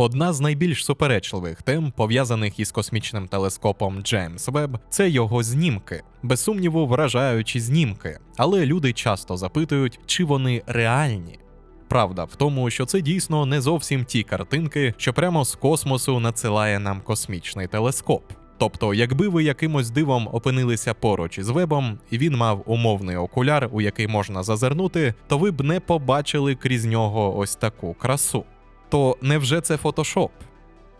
Одна з найбільш суперечливих тем, пов'язаних із космічним телескопом Джеймс Веб, це його знімки. Без сумніву, вражаючі знімки, але люди часто запитують, чи вони реальні. Правда в тому, що це дійсно не зовсім ті картинки, що прямо з космосу надсилає нам космічний телескоп. Тобто, якби ви якимось дивом опинилися поруч із вебом, і він мав умовний окуляр, у який можна зазирнути, то ви б не побачили крізь нього ось таку красу. То невже це фотошоп?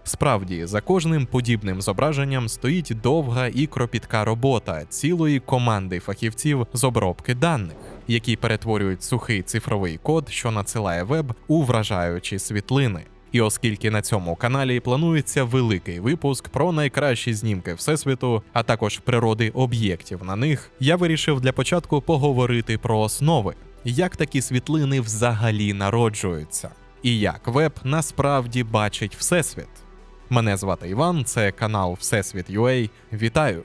Справді, за кожним подібним зображенням стоїть довга і кропітка робота цілої команди фахівців з обробки даних, які перетворюють сухий цифровий код, що надсилає веб, у вражаючі світлини. І оскільки на цьому каналі планується великий випуск про найкращі знімки всесвіту, а також природи об'єктів на них, я вирішив для початку поговорити про основи, як такі світлини взагалі народжуються, і як веб насправді бачить всесвіт. Мене звати Іван, це канал Всесвіт UA. Вітаю!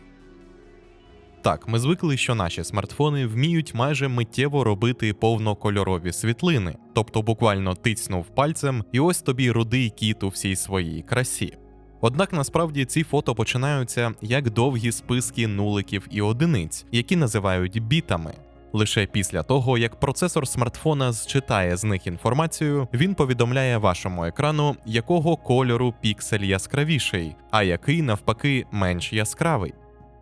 Так, ми звикли, що наші смартфони вміють майже миттєво робити повнокольорові світлини, тобто буквально тицьнув пальцем, і ось тобі рудий кіт у всій своїй красі. Однак насправді ці фото починаються як довгі списки нуликів і одиниць, які називають бітами. Лише після того, як процесор смартфона зчитає з них інформацію, він повідомляє вашому екрану, якого кольору піксель яскравіший, а який навпаки менш яскравий.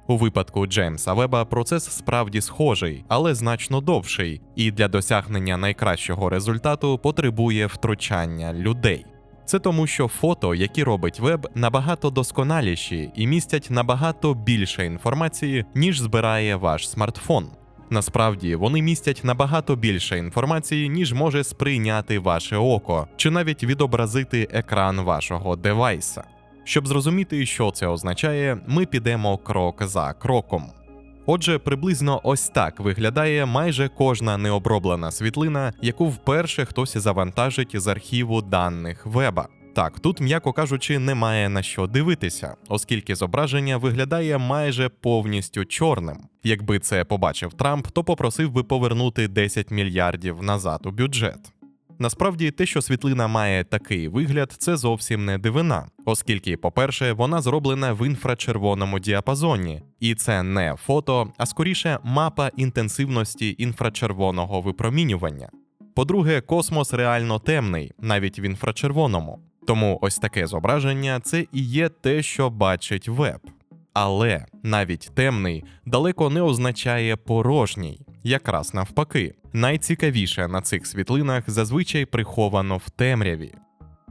У випадку Джеймса Веба процес справді схожий, але значно довший, і для досягнення найкращого результату потребує втручання людей. Це тому, що фото, які робить веб, набагато досконаліші і містять набагато більше інформації, ніж збирає ваш смартфон. Насправді вони містять набагато більше інформації, ніж може сприйняти ваше око, чи навіть відобразити екран вашого девайса. Щоб зрозуміти, що це означає, ми підемо крок за кроком. Отже, приблизно ось так виглядає майже кожна необроблена світлина, яку вперше хтось завантажить з архіву даних веба. Так, тут, м'яко кажучи, немає на що дивитися, оскільки зображення виглядає майже повністю чорним. Якби це побачив Трамп, то попросив би повернути 10 мільярдів назад у бюджет. Насправді, те, що світлина має такий вигляд, це зовсім не дивина, оскільки, по-перше, вона зроблена в інфрачервоному діапазоні, і це не фото, а скоріше мапа інтенсивності інфрачервоного випромінювання. По-друге, космос реально темний, навіть в інфрачервоному. Тому ось таке зображення це і є те, що бачить веб. Але навіть темний далеко не означає порожній, якраз навпаки. Найцікавіше на цих світлинах зазвичай приховано в темряві.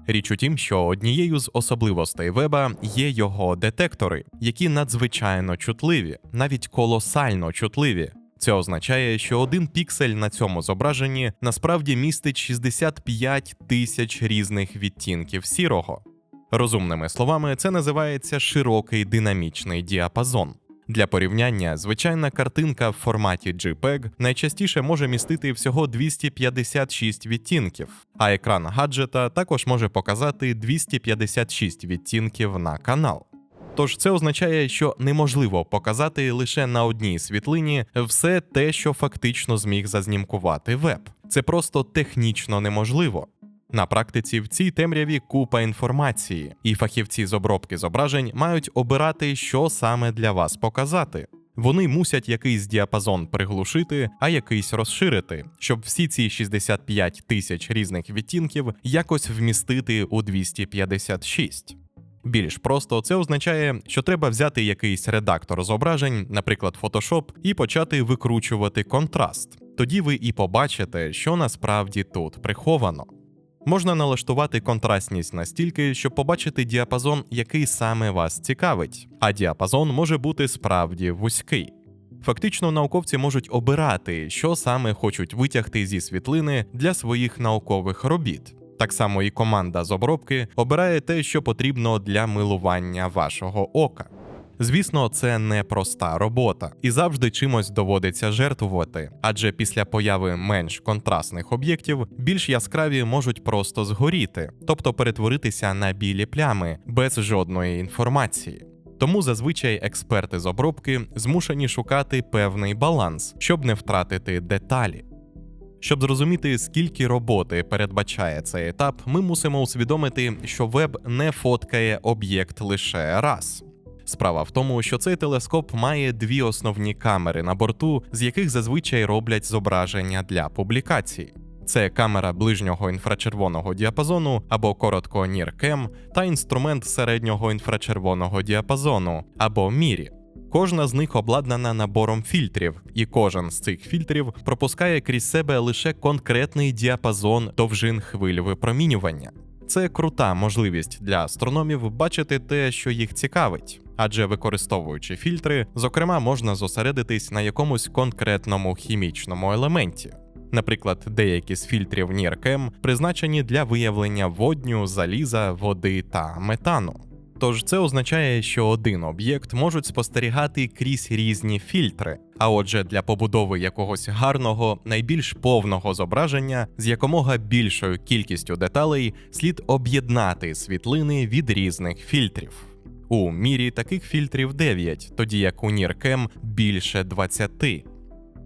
Річ у тім, що однією з особливостей веба є його детектори, які надзвичайно чутливі, навіть колосально чутливі. Це означає, що один піксель на цьому зображенні насправді містить 65 тисяч різних відтінків сірого. Розумними словами, це називається широкий динамічний діапазон. Для порівняння, звичайна картинка в форматі JPEG найчастіше може містити всього 256 відтінків, а екран гаджета також може показати 256 відтінків на канал. Тож це означає, що неможливо показати лише на одній світлині все те, що фактично зміг зазнімкувати веб. Це просто технічно неможливо. На практиці в цій темряві купа інформації, і фахівці з обробки зображень мають обирати, що саме для вас показати. Вони мусять якийсь діапазон приглушити, а якийсь розширити, щоб всі ці 65 тисяч різних відтінків якось вмістити у 256. Більш просто це означає, що треба взяти якийсь редактор зображень, наприклад, Photoshop, і почати викручувати контраст. Тоді ви і побачите, що насправді тут приховано. Можна налаштувати контрастність настільки, щоб побачити діапазон, який саме вас цікавить, а діапазон може бути справді вузький. Фактично, науковці можуть обирати, що саме хочуть витягти зі світлини для своїх наукових робіт. Так само і команда з обробки обирає те, що потрібно для милування вашого ока. Звісно, це не проста робота, і завжди чимось доводиться жертвувати, адже після появи менш контрастних об'єктів більш яскраві можуть просто згоріти, тобто перетворитися на білі плями без жодної інформації. Тому зазвичай експерти з обробки змушені шукати певний баланс, щоб не втратити деталі. Щоб зрозуміти, скільки роботи передбачає цей етап, ми мусимо усвідомити, що веб не фоткає об'єкт лише раз. Справа в тому, що цей телескоп має дві основні камери на борту, з яких зазвичай роблять зображення для публікацій. Це камера ближнього інфрачервоного діапазону або коротко NIRCam та інструмент середнього інфрачервоного діапазону або мірі. Кожна з них обладнана набором фільтрів, і кожен з цих фільтрів пропускає крізь себе лише конкретний діапазон довжин хвиль випромінювання. Це крута можливість для астрономів бачити те, що їх цікавить, адже використовуючи фільтри, зокрема, можна зосередитись на якомусь конкретному хімічному елементі. Наприклад, деякі з фільтрів NIRCam призначені для виявлення водню, заліза, води та метану. Тож це означає, що один об'єкт можуть спостерігати крізь різні фільтри. А отже, для побудови якогось гарного, найбільш повного зображення з якомога більшою кількістю деталей слід об'єднати світлини від різних фільтрів. У мірі таких фільтрів 9, тоді як у NIRCam більше 20.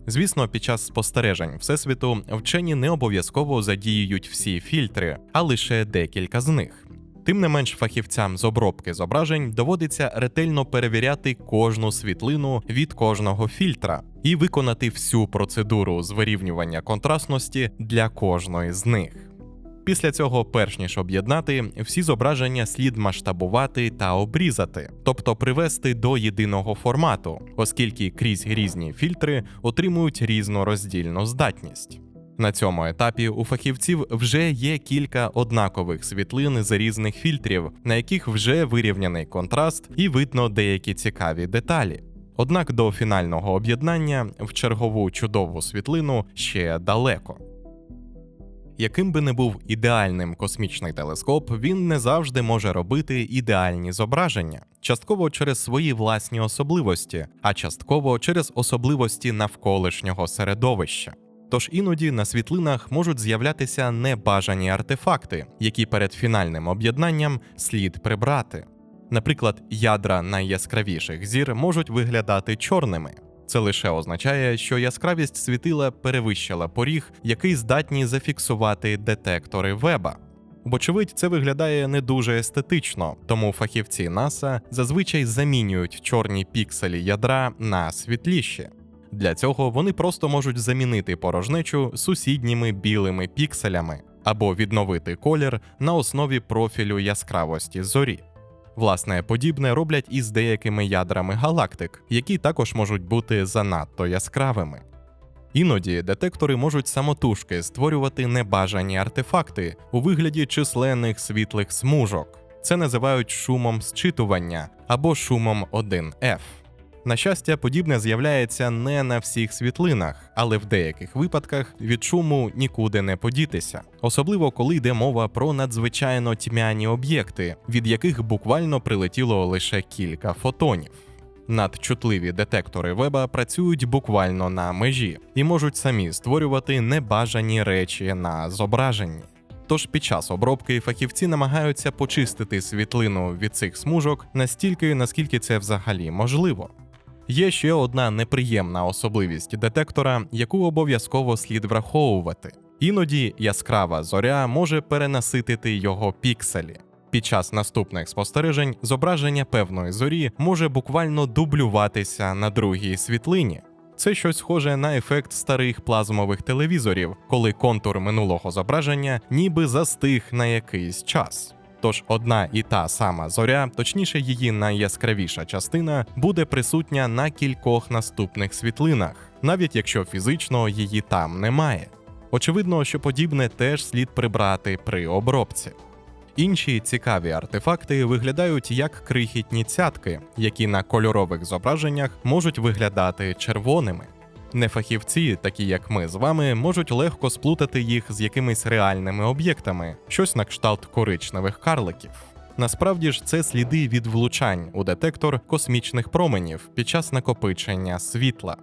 Звісно, під час спостережень Всесвіту вчені не обов'язково задіюють всі фільтри, а лише декілька з них. Тим не менш, фахівцям з обробки зображень доводиться ретельно перевіряти кожну світлину від кожного фільтра і виконати всю процедуру з вирівнювання контрастності для кожної з них. Після цього, перш ніж об'єднати, всі зображення слід масштабувати та обрізати, тобто привести до єдиного формату, оскільки крізь різні фільтри отримують різну роздільну здатність. На цьому етапі у фахівців вже є кілька однакових світлин з різних фільтрів, на яких вже вирівняний контраст і видно деякі цікаві деталі. Однак до фінального об'єднання в чергову чудову світлину ще далеко. Яким би не був ідеальним космічний телескоп, він не завжди може робити ідеальні зображення, частково через свої власні особливості, а частково через особливості навколишнього середовища. Тож іноді на світлинах можуть з'являтися небажані артефакти, які перед фінальним об'єднанням слід прибрати. Наприклад, ядра найяскравіших зір можуть виглядати чорними. Це лише означає, що яскравість світила перевищила поріг, який здатні зафіксувати детектори веба. Вочевидь, це виглядає не дуже естетично, тому фахівці НАСА зазвичай замінюють чорні пікселі ядра на світліші. Для цього вони просто можуть замінити порожнечу сусідніми білими пікселями або відновити колір на основі профілю яскравості зорі. Власне, подібне роблять і з деякими ядрами галактик, які також можуть бути занадто яскравими. Іноді детектори можуть самотужки створювати небажані артефакти у вигляді численних світлих смужок. Це називають шумом зчитування або шумом 1F. На щастя, подібне з'являється не на всіх світлинах, але в деяких випадках від шуму нікуди не подітися, особливо коли йде мова про надзвичайно тьмяні об'єкти, від яких буквально прилетіло лише кілька фотонів. Надчутливі детектори веба працюють буквально на межі і можуть самі створювати небажані речі на зображенні. Тож під час обробки фахівці намагаються почистити світлину від цих смужок настільки, наскільки це взагалі можливо. Є ще одна неприємна особливість детектора, яку обов'язково слід враховувати. Іноді яскрава зоря може перенаситити його пікселі. Під час наступних спостережень зображення певної зорі може буквально дублюватися на другій світлині. Це щось схоже на ефект старих плазмових телевізорів, коли контур минулого зображення ніби застиг на якийсь час. Тож одна і та сама зоря, точніше, її найяскравіша частина, буде присутня на кількох наступних світлинах, навіть якщо фізично її там немає. Очевидно, що подібне теж слід прибрати при обробці. Інші цікаві артефакти виглядають як крихітні цятки, які на кольорових зображеннях можуть виглядати червоними. Нефахівці, такі як ми з вами, можуть легко сплутати їх з якимись реальними об'єктами, щось на кшталт коричневих карликів. Насправді ж це сліди від влучань у детектор космічних променів під час накопичення світла.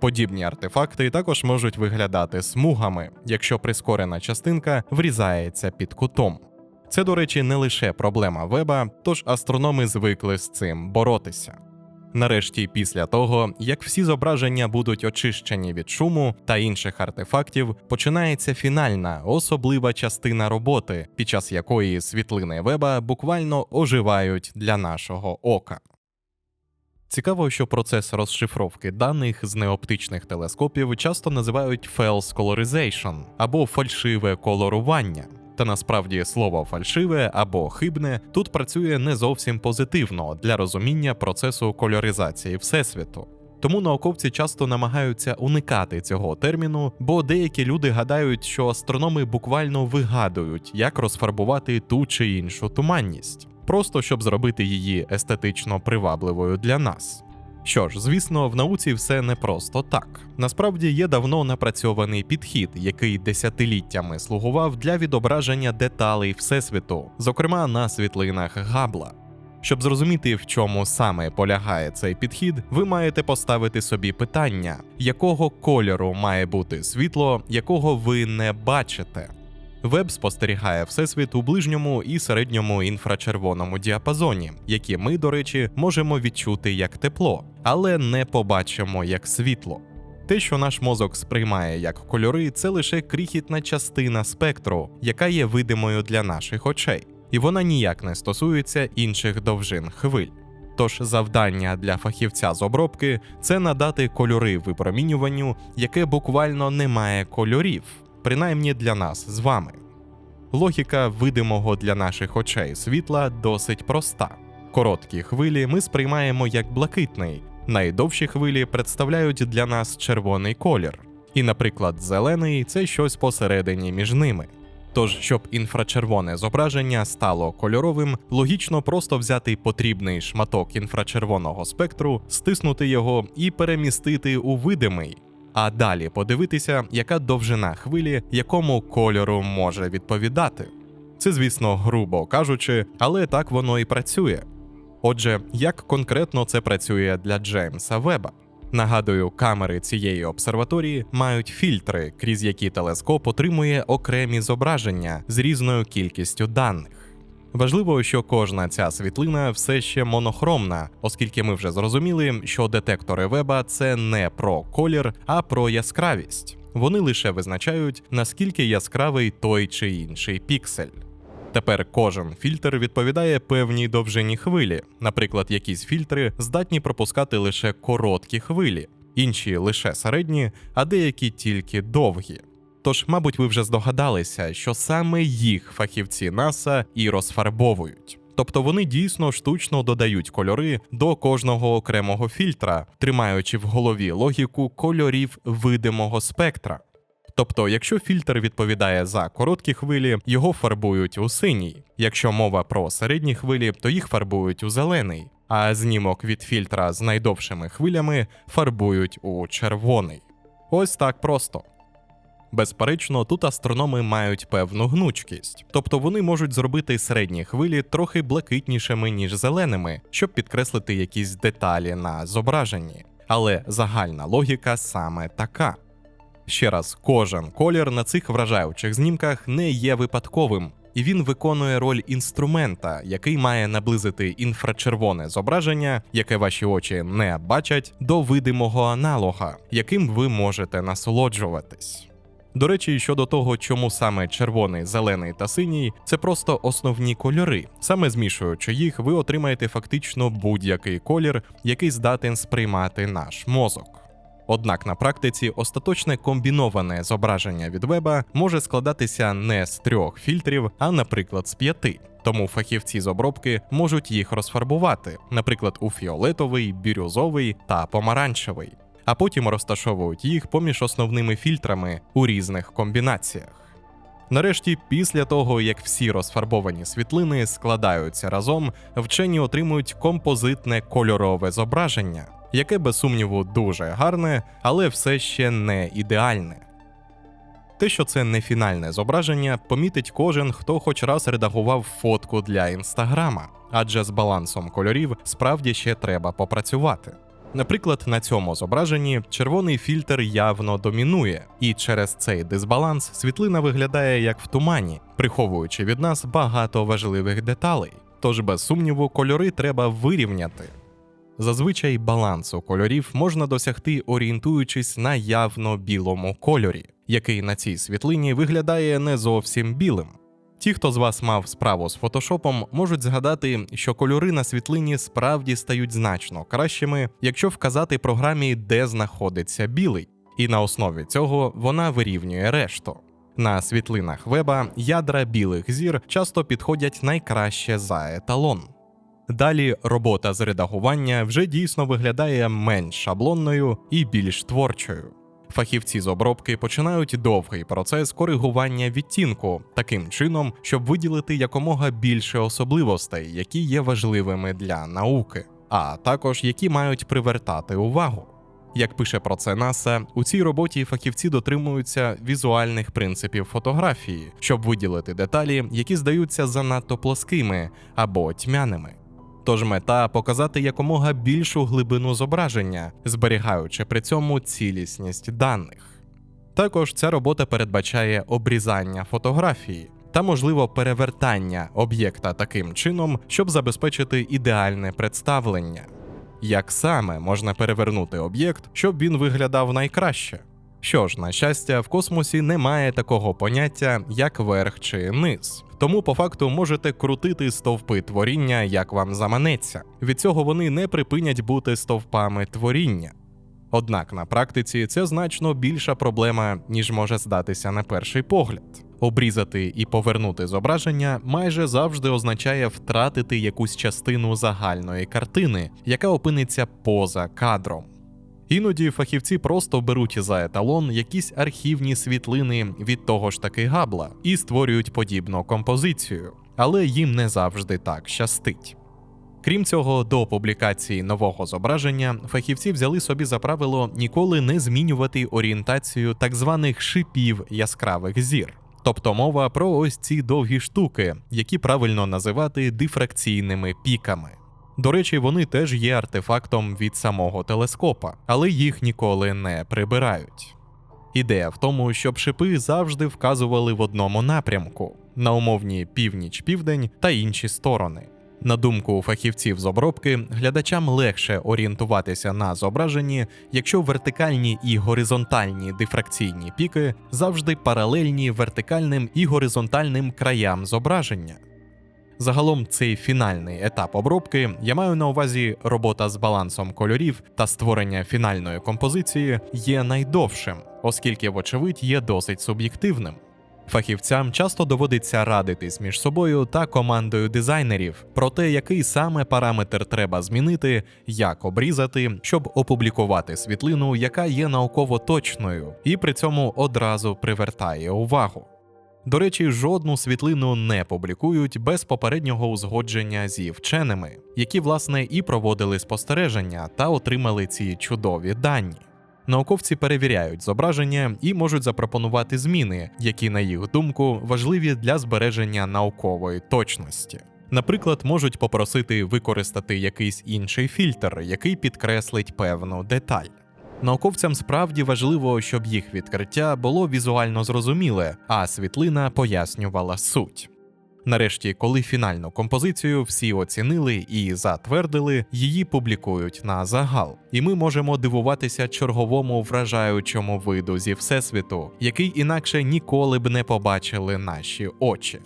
Подібні артефакти також можуть виглядати смугами, якщо прискорена частинка врізається під кутом. Це, до речі, не лише проблема веба, тож астрономи звикли з цим боротися. Нарешті, після того, як всі зображення будуть очищені від шуму та інших артефактів, починається фінальна, особлива частина роботи, під час якої світлини веба буквально оживають для нашого ока. Цікаво, що процес розшифровки даних з неоптичних телескопів часто називають false colorization або фальшиве колорування. Та насправді слово фальшиве або хибне тут працює не зовсім позитивно для розуміння процесу кольоризації Всесвіту. Тому науковці часто намагаються уникати цього терміну, бо деякі люди гадають, що астрономи буквально вигадують, як розфарбувати ту чи іншу туманність, просто щоб зробити її естетично привабливою для нас. Що ж, звісно, в науці все не просто так. Насправді є давно напрацьований підхід, який десятиліттями слугував для відображення деталей Всесвіту, зокрема на світлинах Габла. Щоб зрозуміти, в чому саме полягає цей підхід, ви маєте поставити собі питання, якого кольору має бути світло, якого ви не бачите. Веб спостерігає всесвіт у ближньому і середньому інфрачервоному діапазоні, які ми, до речі, можемо відчути як тепло, але не побачимо як світло. Те, що наш мозок сприймає як кольори, це лише крихітна частина спектру, яка є видимою для наших очей, і вона ніяк не стосується інших довжин хвиль. Тож завдання для фахівця з обробки це надати кольори випромінюванню, яке буквально не має кольорів, принаймні для нас з вами. Логіка видимого для наших очей світла досить проста. Короткі хвилі ми сприймаємо як блакитний, найдовші хвилі представляють для нас червоний колір, і, наприклад, зелений це щось посередині між ними. Тож, щоб інфрачервоне зображення стало кольоровим, логічно просто взяти потрібний шматок інфрачервоного спектру, стиснути його і перемістити у видимий, а далі подивитися, яка довжина хвилі якому кольору може відповідати. Це, звісно, грубо кажучи, але так воно і працює. Отже, як конкретно це працює для Джеймса Веба? Нагадую, камери цієї обсерваторії мають фільтри, крізь які телескоп отримує окремі зображення з різною кількістю даних. Важливо, що кожна ця світлина все ще монохромна, оскільки ми вже зрозуміли, що детектори веба це не про колір, а про яскравість. Вони лише визначають, наскільки яскравий той чи інший піксель. Тепер кожен фільтр відповідає певній довжині хвилі. Наприклад, якісь фільтри здатні пропускати лише короткі хвилі, інші лише середні, а деякі тільки довгі. Тож, мабуть, ви вже здогадалися, що саме їх фахівці НАСА і розфарбовують. Тобто вони дійсно штучно додають кольори до кожного окремого фільтра, тримаючи в голові логіку кольорів видимого спектра. Тобто, якщо фільтр відповідає за короткі хвилі, його фарбують у синій. Якщо мова про середні хвилі, то їх фарбують у зелений, а знімок від фільтра з найдовшими хвилями фарбують у червоний. Ось так просто. Безперечно, тут астрономи мають певну гнучкість, тобто вони можуть зробити середні хвилі трохи блакитнішими, ніж зеленими, щоб підкреслити якісь деталі на зображенні. Але загальна логіка саме така. Ще раз, кожен колір на цих вражаючих знімках не є випадковим, і він виконує роль інструмента, який має наблизити інфрачервоне зображення, яке ваші очі не бачать, до видимого аналога, яким ви можете насолоджуватись. До речі, щодо того, чому саме червоний, зелений та синій, це просто основні кольори. Саме змішуючи їх, ви отримаєте фактично будь-який колір, який здатен сприймати наш мозок. Однак на практиці остаточне комбіноване зображення від веба може складатися не з трьох фільтрів, а, наприклад, з п'яти. Тому фахівці з обробки можуть їх розфарбувати, наприклад, у фіолетовий, бірюзовий та помаранчевий, а потім розташовують їх поміж основними фільтрами у різних комбінаціях. Нарешті, після того, як всі розфарбовані світлини складаються разом, вчені отримують композитне кольорове зображення, яке без сумніву дуже гарне, але все ще не ідеальне. Те, що це не фінальне зображення, помітить кожен, хто хоч раз редагував фотку для інстаграма, адже з балансом кольорів справді ще треба попрацювати. Наприклад, на цьому зображенні червоний фільтр явно домінує, і через цей дисбаланс світлина виглядає як в тумані, приховуючи від нас багато важливих деталей. Тож, без сумніву, кольори треба вирівняти. Зазвичай балансу кольорів можна досягти, орієнтуючись на явно білому кольорі, який на цій світлині виглядає не зовсім білим. Ті, хто з вас мав справу з фотошопом, можуть згадати, що кольори на світлині справді стають значно кращими, якщо вказати програмі, де знаходиться білий, і на основі цього вона вирівнює решту. На світлинах веба ядра білих зір часто підходять найкраще за еталон. Далі робота з редагування вже дійсно виглядає менш шаблонною і більш творчою. Фахівці з обробки починають довгий процес коригування відтінку таким чином, щоб виділити якомога більше особливостей, які є важливими для науки, а також які мають привертати увагу. Як пише про це НАСА, у цій роботі фахівці дотримуються візуальних принципів фотографії, щоб виділити деталі, які здаються занадто плоскими або тьмяними. Тож мета показати якомога більшу глибину зображення, зберігаючи при цьому цілісність даних. Також ця робота передбачає обрізання фотографії та, можливо, перевертання об'єкта таким чином, щоб забезпечити ідеальне представлення. Як саме можна перевернути об'єкт, щоб він виглядав найкраще? Що ж, на щастя, в космосі немає такого поняття, як верх чи низ. Тому по факту можете крутити стовпи творіння, як вам заманеться. Від цього вони не припинять бути стовпами творіння. Однак на практиці це значно більша проблема, ніж може здатися на перший погляд. Обрізати і повернути зображення майже завжди означає втратити якусь частину загальної картини, яка опиниться поза кадром. Іноді фахівці просто беруть за еталон якісь архівні світлини від того ж таки габла і створюють подібну композицію, але їм не завжди так щастить. Крім цього, до публікації нового зображення фахівці взяли собі за правило ніколи не змінювати орієнтацію так званих шипів яскравих зір. Тобто мова про ось ці довгі штуки, які правильно називати дифракційними піками. До речі, вони теж є артефактом від самого телескопа, але їх ніколи не прибирають. Ідея в тому, щоб шипи завжди вказували в одному напрямку на умовні північ-південь та інші сторони. На думку фахівців з обробки, глядачам легше орієнтуватися на зображенні, якщо вертикальні і горизонтальні дифракційні піки завжди паралельні вертикальним і горизонтальним краям зображення. Загалом цей фінальний етап обробки я маю на увазі робота з балансом кольорів та створення фінальної композиції є найдовшим, оскільки, вочевидь, є досить суб'єктивним. Фахівцям часто доводиться радитись між собою та командою дизайнерів про те, який саме параметр треба змінити, як обрізати, щоб опублікувати світлину, яка є науково точною, і при цьому одразу привертає увагу. До речі, жодну світлину не публікують без попереднього узгодження зі вченими, які власне і проводили спостереження та отримали ці чудові дані. Науковці перевіряють зображення і можуть запропонувати зміни, які, на їх думку, важливі для збереження наукової точності. Наприклад, можуть попросити використати якийсь інший фільтр, який підкреслить певну деталь. Науковцям справді важливо, щоб їх відкриття було візуально зрозуміле, а світлина пояснювала суть. Нарешті, коли фінальну композицію всі оцінили і затвердили, її публікують на загал, і ми можемо дивуватися черговому вражаючому виду зі всесвіту, який інакше ніколи б не побачили наші очі.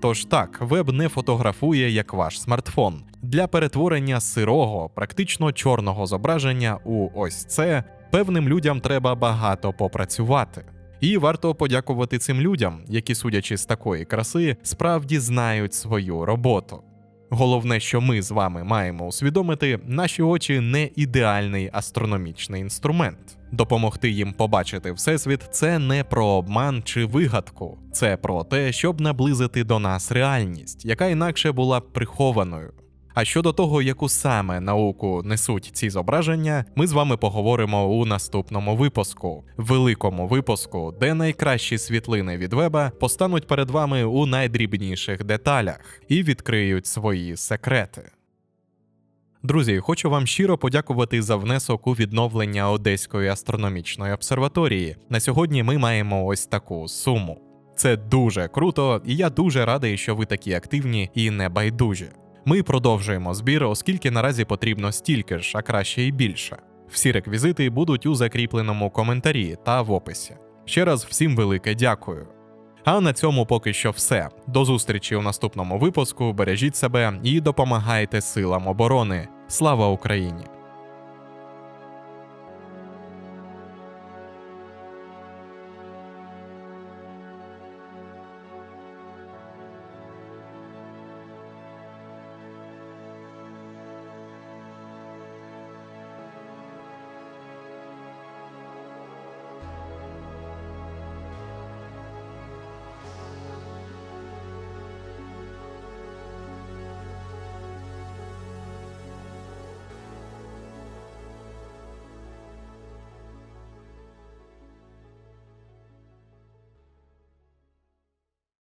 Тож так, веб не фотографує як ваш смартфон. Для перетворення сирого, практично чорного зображення у ось це певним людям треба багато попрацювати. І варто подякувати цим людям, які, судячи з такої краси, справді знають свою роботу. Головне, що ми з вами маємо усвідомити, наші очі не ідеальний астрономічний інструмент. Допомогти їм побачити всесвіт це не про обман чи вигадку, це про те, щоб наблизити до нас реальність, яка інакше була б прихованою. А щодо того, яку саме науку несуть ці зображення, ми з вами поговоримо у наступному випуску, великому випуску, де найкращі світлини від веба постануть перед вами у найдрібніших деталях і відкриють свої секрети. Друзі, хочу вам щиро подякувати за внесок у відновлення Одеської астрономічної обсерваторії. На сьогодні ми маємо ось таку суму. Це дуже круто, і я дуже радий, що ви такі активні і небайдужі. Ми продовжуємо збір, оскільки наразі потрібно стільки ж, а краще і більше. Всі реквізити будуть у закріпленому коментарі та в описі. Ще раз всім велике дякую. А на цьому поки що все. До зустрічі у наступному випуску. Бережіть себе і допомагайте силам оборони. Слава Україні!